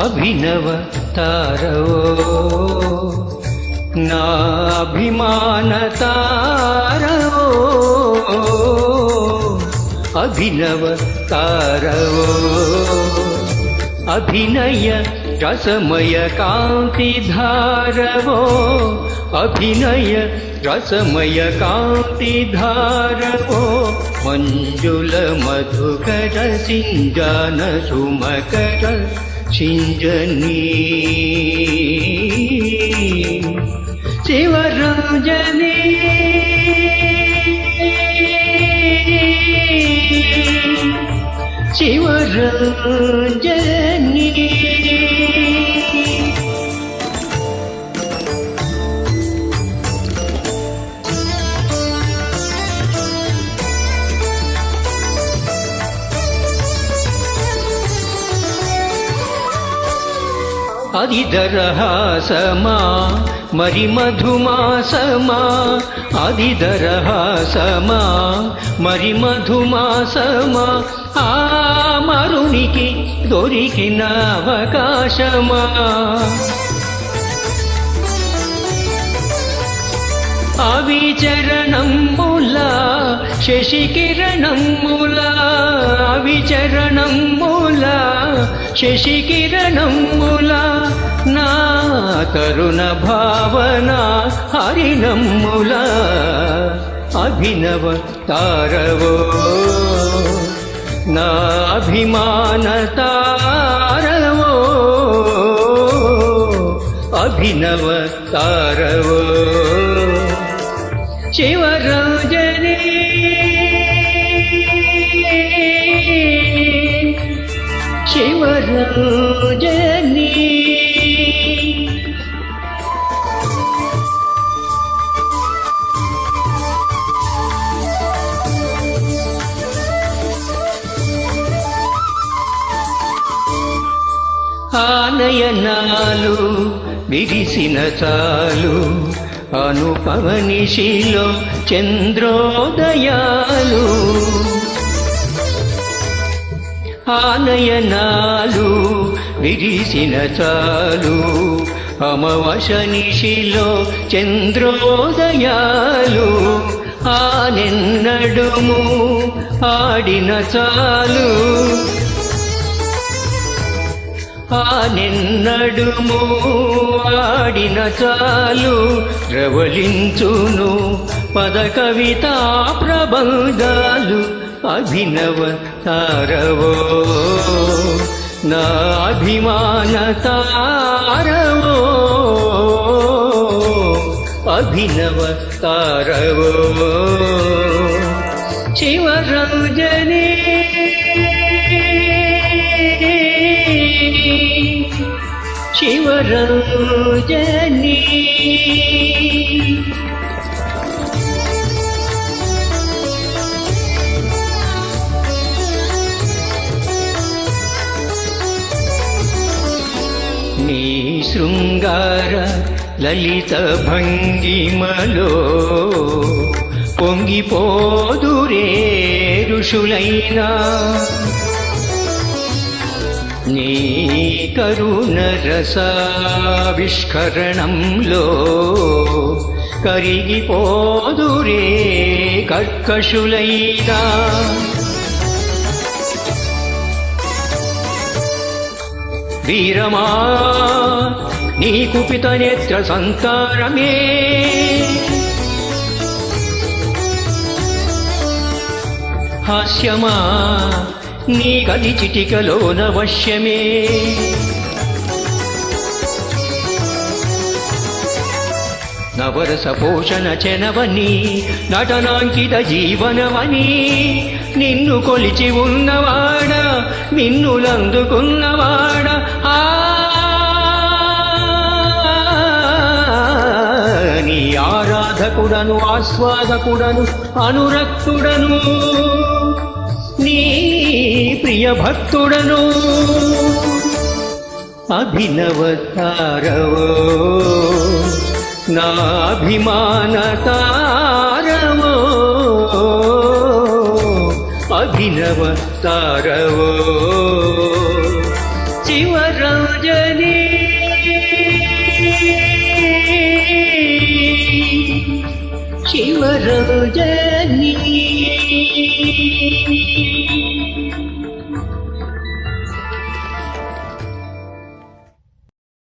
अभिनव तारव नाभिमान अभिनव तारव अभिनय जसमय कान्ति अभिनय जसमय कान्ति धारवो मञ्जुल सुमकर चिञ्जनी। शिवराञ्जने शिवराज అదిదరహాసమా మరి మధుమాసమా అదిదరహాసమా మరి మధుమాసమా ఆ మరునికి దొరికిన అవకాశమా అవిచరణముల శశికిరణముల అవిచరణముల శశికిరణముల నా తరుణ భావన హరిణముల అభినవ తారవో. నా అభిమాన తారవో. అభినవ తారవో. శివరాజనే శివరాజనే ఆనయనాలు విరిసిన చాలు అనుపవనిషిలో చంద్రోదయాలు. ఆనయనాలు విరిసిన చాలు. అమవశనిశిలో చంద్రోదయాలు ఆనెన్నడుము ఆడిన చాలు. ఆ ఆడిన చాలు. రవలించును పద కవితా ప్రబంధాలు అభినవ తారవో నా అభిమాన తారవో అభినవ తారవో శివరంజనే శివరంజనీ శృంగార లలిత భంగిమలో పొంగిపోదురే ఋషులైనా. నీ కరుణ రసావిష్కరణంలో కరిగిపోదురే కర్కశులైనా. వీరమా? నీ కుపిత నేత్ర సంతారమే హాస్యమా? నీ కది చిటికలోన వశ్యమే. నవరస పోషణ చెనవని నటనాంకిత జీవనవని నిన్ను కొలిచి ఉన్నవాడ మిన్నులందుకున్నవాడ ఆస్వాదకుడను అనురక్తుడను నీ ప్రియ భక్తుడను. అభినవతారవో నాభిమాన తారవో అభినవ శివరంజని